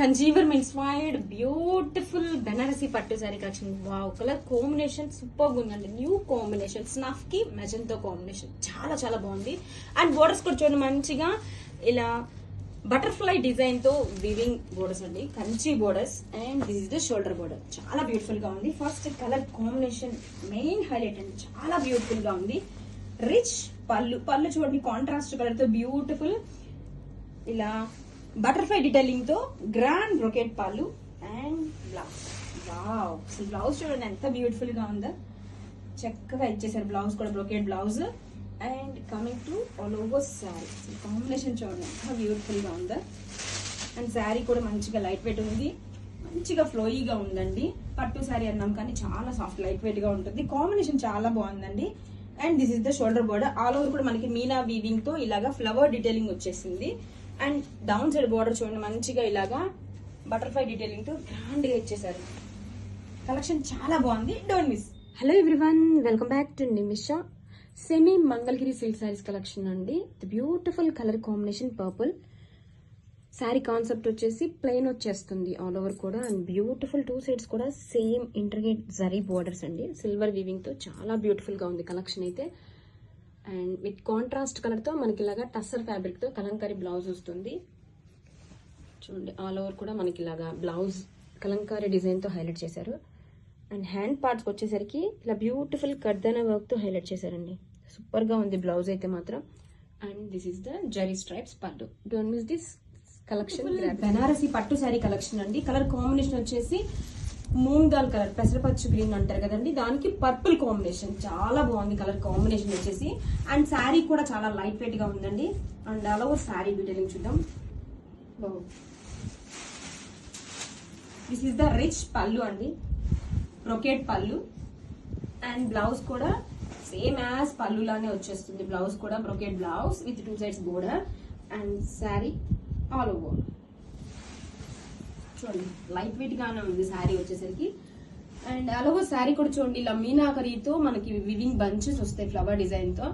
కంజీవర్ inspired beautiful Banarasi పట్టు sari collection wow colour combination super ఉందండి. New combination స్నఫ్కి మెజంతో కాంబినేషన్ చాలా చాలా బాగుంది. అండ్ బోర్డర్స్ కూడా చూడండి మంచిగా ఇలా బటర్ఫ్లై డిజైన్తో వివింగ్ బోర్డర్స్ అండి. Kanchi borders and this is the shoulder border చాలా బ్యూటిఫుల్గా ఉంది. First colour combination main highlight అండి. చాలా బ్యూటిఫుల్గా ఉంది. రిచ్ పళ్ళు. పళ్ళు చూడండి కాంట్రాస్ట్ కలర్తో బ్యూటిఫుల్ ఇలా butterfly డిటైలింగ్తో grand brocade pallu and blouse wow అసలు బ్లౌజ్ చూడండి ఎంత బ్యూటిఫుల్గా ఉందో. చక్కగా ఇచ్చేసారు బ్లౌజ్ కూడా brocade blouse and coming to all over sari combination చూడండి ఎంత బ్యూటిఫుల్గా ఉందా. అండ్ శారీ కూడా మంచిగా లైట్ వెయిట్ ఉంది. మంచిగా ఫ్లోయీగా ఉందండి. పట్టు శారీ అన్నాం కానీ చాలా సాఫ్ట్ లైట్ వెయిట్గా ఉంటుంది. కాంబినేషన్ చాలా బాగుందండి. And this is the shoulder border all over కూడా మనకి మీనా వీవింగ్తో ఇలాగా ఫ్లవర్ డీటెయిలింగ్ వచ్చేసింది. అండ్ డౌన్ సైడ్ బోర్డర్ చూడండి మంచిగా ఇలాగా బటర్ఫ్లై డీటెయిలింగ్తో గ్రాండ్గా ఇచ్చేసారు కలెక్షన్ చాలా బాగుంది. Don't miss. Hello everyone welcome back to Nimisha. Semi Mangalagiri silk saris collection అండి. Beautiful colour combination purple. Sari concept వచ్చేసి ప్లెయిన్ వచ్చేస్తుంది ఆల్ ఓవర్ కూడా. అండ్ బ్యూటిఫుల్ టూ సైడ్స్ కూడా సేమ్ ఇంటర్గేట్ జరీ బోర్డర్స్ అండి. సిల్వర్ వీవింగ్తో చాలా బ్యూటిఫుల్గా ఉంది కలెక్షన్ అయితే. అండ్ విత్ కాంట్రాస్ట్ కలర్తో మనకి ఇలాగా టస్సర్ ఫ్యాబ్రిక్తో కలంకారీ బ్లౌజ్ వస్తుంది. చూడండి ఆల్ ఓవర్ కూడా మనకి ఇలాగా బ్లౌజ్ కలంకారీ డిజైన్తో హైలైట్ చేశారు. అండ్ హ్యాండ్ పార్ట్స్ వచ్చేసరికి ఇలా బ్యూటిఫుల్ కర్దన వర్క్తో హైలైట్ చేశారండి. సూపర్గా ఉంది బ్లౌజ్ అయితే మాత్రం. And this is the zari stripes పట్టు. Don't miss this collection Banarasi పట్టు శారీ కలెక్షన్ అండి. కలర్ కాంబినేషన్ వచ్చేసి మూంగ్ దాల్ కలర్ పెసరపచ్చు గ్రీన్ అంటారు కదండి. దానికి పర్పుల్ కాంబినేషన్ చాలా బాగుంది కలర్ కాంబినేషన్ వచ్చేసి. అండ్ శారీ కూడా చాలా లైట్ వెయిట్గా ఉందండి. అండ్ అలా ఓవర్ శారీ డీటెయిలింగ్ చూద్దాం. This is the rich pallu అండి. బ్రొకేట్ పళ్ళు అండ్ బ్లౌజ్ కూడా సేమ్ యాజ్ పళ్ళులానే వచ్చేస్తుంది. బ్లౌజ్ కూడా brocade blouse with two sides border and sari all over చూడండి లైట్ వెయిట్ గానే ఉంది శారీ వచ్చేసరికి. అండ్ అలాగో శారీ కూడా చూడండి ఇలా మీనాకరితో మనకి వివింగ్ బంచెస్ వస్తాయి ఫ్లవర్ డిజైన్తో.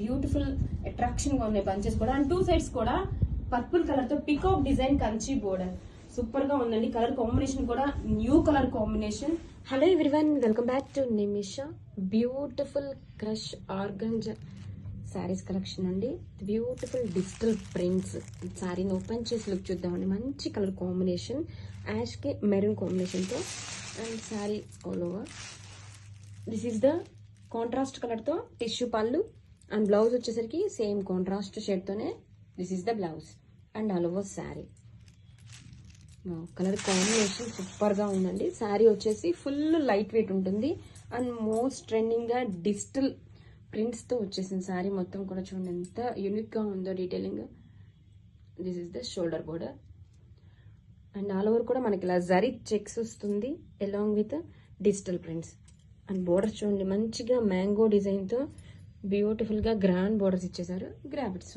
బ్యూటిఫుల్ అట్రాక్షన్గా ఉన్నాయి బంచెస్ కూడా. అండ్ టూ సైడ్స్ కూడా పర్పుల్ కలర్తో పికాక్ డిజైన్ కంచి బోర్డర్ సూపర్గా ఉందండి. కలర్ కాంబినేషన్ కూడా new colour combination hello everyone welcome back to Nimisha beautiful crush organza saris collection అండి. బ్యూటిఫుల్ డిజిటల్ ప్రింట్స్ శారీని ఓపెన్ చేసి లుక్ చూద్దామండి. మంచి కలర్ కాంబినేషన్ యాష్కి మెరూన్ కాంబినేషన్తో and sari all over this is the contrast కలర్తో tissue pallu. And blouse వచ్చేసరికి same contrast షేడ్తోనే this is the blouse and all over sari colour combination సూపర్గా ఉందండి. శారీ వచ్చేసి ఫుల్ లైట్ వెయిట్ ఉంటుంది అండ్ మోస్ట్ ట్రెండింగ్గా digital ప్రింట్స్తో వచ్చేసిన శారీ మొత్తం కూడా చూడండి ఎంత యూనిక్గా ఉందో detailing this is the shoulder border and all over కూడా మనకి ఇలా జరీ చెక్స్ వస్తుంది along with digital prints and borders చూడండి మంచిగా మ్యాంగో డిజైన్తో బ్యూటిఫుల్గా గ్రాండ్ బోర్డర్స్ ఇచ్చేసారు గ్రాబిట్స్